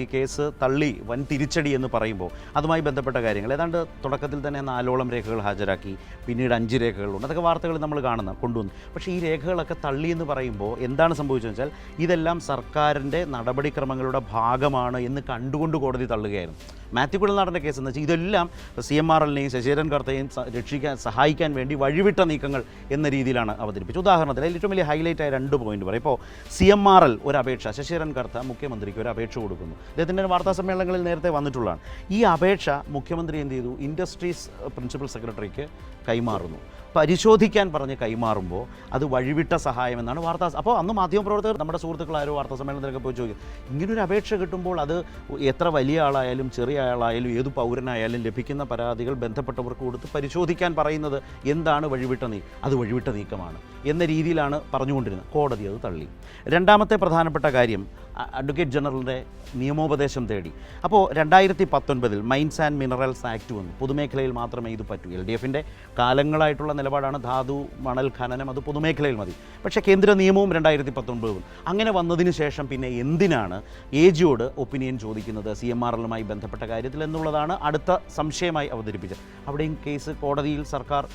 ഈ കേസ് തള്ളി വൻ തിരിച്ചടി എന്ന് പറയുമ്പോൾ അതുമായി ബന്ധപ്പെട്ട കാര്യങ്ങൾ. ഏതാണ്ട് തുടക്കത്തിൽ തന്നെ നാലോളം രേഖകൾ ഹാജരാക്കി പിന്നീട് അഞ്ച് രേഖകളുണ്ട്. അതൊക്കെ വാർത്തകൾ നമ്മൾ കാണുന്ന കൊണ്ടുവന്നു. പക്ഷേ ഈ രേഖകളൊക്കെ തള്ളി എന്ന് പറയുമ്പോൾ എന്താണ് സംഭവിച്ചതെന്ന് വെച്ചാൽ ഇതെല്ലാം സർക്കാരിന്റെ നടപടിക്രമങ്ങളുടെ ഭാഗമാണ് എന്ന് കണ്ടുകൊണ്ട് കോടതി തള്ളുകയായിരുന്നു. മാത്യു കുഴൽ നടന്ന കേസ് എന്ന് വെച്ചാൽ ഇതെല്ലാം സി എം ആർ എല്ലിനെയും ശശീരൻ കർത്തയും രക്ഷിക്കാൻ സഹായിക്കാൻ വേണ്ടി വഴിവിട്ട നീക്കങ്ങൾ എന്ന രീതിയിലാണ് അവതരിപ്പിച്ചത്. ഉദാഹരണത്തിന് അതിൽ ഏറ്റവും വലിയ ഹൈലൈറ്റ് ആയ രണ്ട് പോയിന്റ് പറയും. ഇപ്പോൾ സി എം ആർ എൽ ഒരു അപേക്ഷ ശശീരൻ കർത്ത മുഖ്യമന്ത്രിക്ക് ഒരു അപേക്ഷ കൊടുക്കുന്നു. അദ്ദേഹത്തിന്റെ വാർത്താ സമ്മേളനങ്ങളിൽ നേരത്തെ വന്നിട്ടുള്ളതാണ്. ഈ അപേക്ഷ മുഖ്യമന്ത്രി എന്ത് ചെയ്തു? ഇൻഡസ്ട്രീസ് പ്രിൻസിപ്പൽ സെക്രട്ടറിക്ക് കൈമാറുന്നു. പരിശോധിക്കാൻ പറഞ്ഞ് കൈമാറുമ്പോൾ അത് വഴിവിട്ട സഹായം എന്നാണ് വാർത്താ അപ്പോൾ അന്ന് മാധ്യമപ്രവർത്തകർ നമ്മുടെ സുഹൃത്തുക്കളാരോ വാർത്താ സമ്മേളനത്തിലൊക്കെ പോയി ചോദിക്കും ഇങ്ങനൊരു അപേക്ഷ കിട്ടുമ്പോൾ അത് എത്ര വലിയ ആളായാലും ചെറിയ ആളായാലും ഏത് പൗരനായാലും ലഭിക്കുന്ന പരാതികൾ ബന്ധപ്പെട്ടവർക്ക് കൊടുത്ത് പരിശോധിക്കാൻ പറയുന്നത് എന്താണ് വഴിവിട്ട നീ അത് വഴിവിട്ട നീക്കമാണ് എന്ന രീതിയിലാണ് പറഞ്ഞുകൊണ്ടിരുന്നത്. കോടതി അത് തള്ളി. രണ്ടാമത്തെ പ്രധാനപ്പെട്ട കാര്യം അഡ്വക്കേറ്റ് ജനറലിന്റെ നിയമോപദേശം തേടി. അപ്പോൾ രണ്ടായിരത്തി പത്തൊൻപതിൽ മൈൻസ് ആൻഡ് മിനറൽസ് ആക്ട് വന്നു. പൊതുമേഖലയിൽ മാത്രമേ ഇത് പറ്റൂ. എൽ ഡി എഫിന്റെ കാലങ്ങളായിട്ടുള്ള നിലപാടാണ് ധാതു മണൽ ഖനനം അത് പൊതുമേഖലയിൽ മതി. പക്ഷേ കേന്ദ്ര നിയമവും രണ്ടായിരത്തി പത്തൊൻപതും അങ്ങനെ വന്നതിന് ശേഷം പിന്നെ എന്തിനാണ് എ ജിയോട് ഒപ്പീനിയൻ ചോദിക്കുന്നത്? സി എം ആർ എല്ലുമായി ബന്ധപ്പെട്ട കാര്യത്തിൽ എന്നുള്ളതാണ് അടുത്ത സംശയമായി അവതരിപ്പിച്ചത്. അവിടെയും കേസ് കോടതിയിൽ സർക്കാർ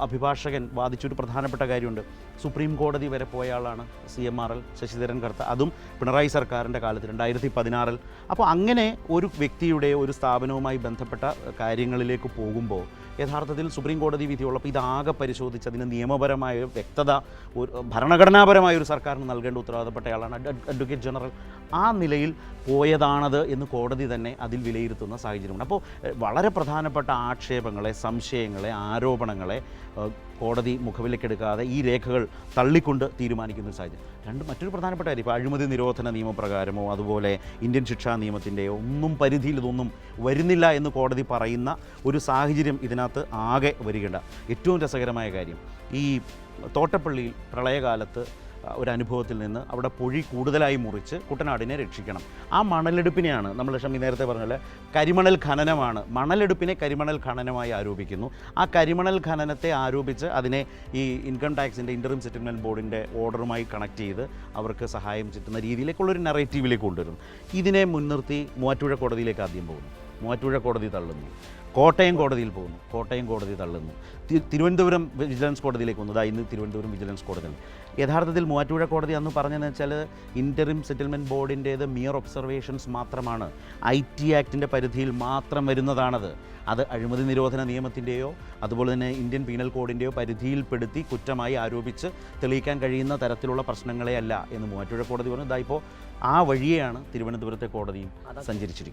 അഭിഭാഷകൻ വാദിച്ചൊരു പ്രധാനപ്പെട്ട കാര്യമുണ്ട്. സുപ്രീം കോടതി വരെ പോയ ആളാണ് C M R L Sasidharan Kartha. അതും പിണറായി സർക്കാരിന്റെ കാലത്ത് രണ്ടായിരത്തി പതിനാറിൽ അപ്പോൾ അങ്ങനെ ഒരു വ്യക്തിയുടെ ഒരു സ്ഥാപനവുമായി ബന്ധപ്പെട്ട കാര്യങ്ങളിലേക്ക് പോകുമ്പോൾ യഥാർത്ഥത്തിൽ സുപ്രീം കോടതി വിധിയുള്ളപ്പോൾ ഇതാകെ പരിശോധിച്ച് അതിന് നിയമപരമായ വ്യക്തത ഒരു ഭരണഘടനാപരമായ ഒരു സർക്കാരിന് നൽകേണ്ട ഉത്തരവാദപ്പെട്ടയാളാണ് അഡ് അഡ്വക്കേറ്റ് ജനറൽ. ആ നിലയിൽ പോയതാണത് എന്ന് കോടതി തന്നെ അതിൽ വിലയിരുത്തുന്ന സാഹചര്യമുണ്ട്. അപ്പോൾ വളരെ പ്രധാനപ്പെട്ട ആക്ഷേപങ്ങളെ സംശയങ്ങളെ ആരോപണങ്ങളെ കോടതി മുഖവിലക്കെടുക്കാതെ ഈ രേഖകൾ തള്ളിക്കൊണ്ട് തീരുമാനിക്കുന്ന സാഹചര്യം. രണ്ട് മറ്റൊരു പ്രധാനപ്പെട്ട കാര്യം ഇപ്പോൾ അഴിമതി നിരോധന നിയമപ്രകാരമോ അതുപോലെ ഇന്ത്യൻ ശിക്ഷാ നിയമത്തിന്റെയോ ഒന്നും പരിധിയിൽ ഇതൊന്നും വരുന്നില്ല എന്ന് കോടതി പറയുന്ന ഒരു സാഹചര്യം ഇതിനകത്ത് ആകെ വരികേണ്ട ഏറ്റവും രസകരമായ കാര്യം ഈ തോട്ടപ്പള്ളിയിൽ പ്രളയകാലത്ത് ഒരു അനുഭവത്തിൽ നിന്ന് അവിടെ പൊഴി കൂടുതലായി മുറിച്ച് കുട്ടനാടിനെ രക്ഷിക്കണം. ആ മണലെടുപ്പിനെയാണ് നമ്മൾ ഷമി നേരത്തെ പറഞ്ഞ പോലെ കരിമണൽ ഖനനമാണ്. മണലെടുപ്പിനെ കരിമണൽ ഖനനമായി ആരോപിക്കുന്നു. ആ കരിമണൽ ഖനനത്തെ ആരോപിച്ച് അതിനെ ഈ ഇൻകം ടാക്സിന്റെ ഇന്ററിം സെറ്റിൽമെന്റ് ബോർഡിന്റെ ഓർഡറുമായി കണക്ട് ചെയ്ത് അവർക്ക് സഹായം ചെത്തുന്ന രീതിയിലേക്കുള്ളൊരു നെറേറ്റീവിലേക്ക് കൊണ്ടുവരുന്നു. ഇതിനെ മുൻനിർത്തി മൂവാറ്റുപുഴ കോടതിയിലേക്ക് ആദ്യം പോകുന്നു. മൂവാറ്റുപുഴ കോടതി തള്ളുന്നു. കോട്ടയം കോടതിയിൽ പോകുന്നു. കോട്ടയം കോടതി തള്ളുന്നു. തിരുവനന്തപുരം വിജിലൻസ് കോടതിയിലേക്ക് വന്നു ഇന്ന് തിരുവനന്തപുരം വിജിലൻസ് കോടതി യഥാർത്ഥത്തിൽ മൂവാറ്റുപുഴ കോടതി അന്ന് പറഞ്ഞതെന്ന് വെച്ചാൽ ഇന്ററിം സെറ്റിൽമെന്റ് ബോർഡിന്റേത് മിയർ ഒബ്സർവേഷൻസ് മാത്രമാണ്. ഐ ടി ആക്ടിന്റെ പരിധിയിൽ മാത്രം വരുന്നതാണത്. അത് അഴിമതി നിരോധന നിയമത്തിന്റെയോ അതുപോലെ തന്നെ ഇന്ത്യൻ പീനൽ കോഡിന്റെയോ പരിധിയിൽപ്പെടുത്തി കുറ്റമായി ആരോപിച്ച് തെളിയിക്കാൻ കഴിയുന്ന തരത്തിലുള്ള പ്രശ്നങ്ങളെ അല്ല എന്ന് മൂവാറ്റുപുഴ കോടതി പറഞ്ഞു. ഇതായിപ്പോൾ ആ വഴിയെയാണ് തിരുവനന്തപുരത്തെ കോടതിയും സഞ്ചരിച്ചിരിക്കുന്നത്.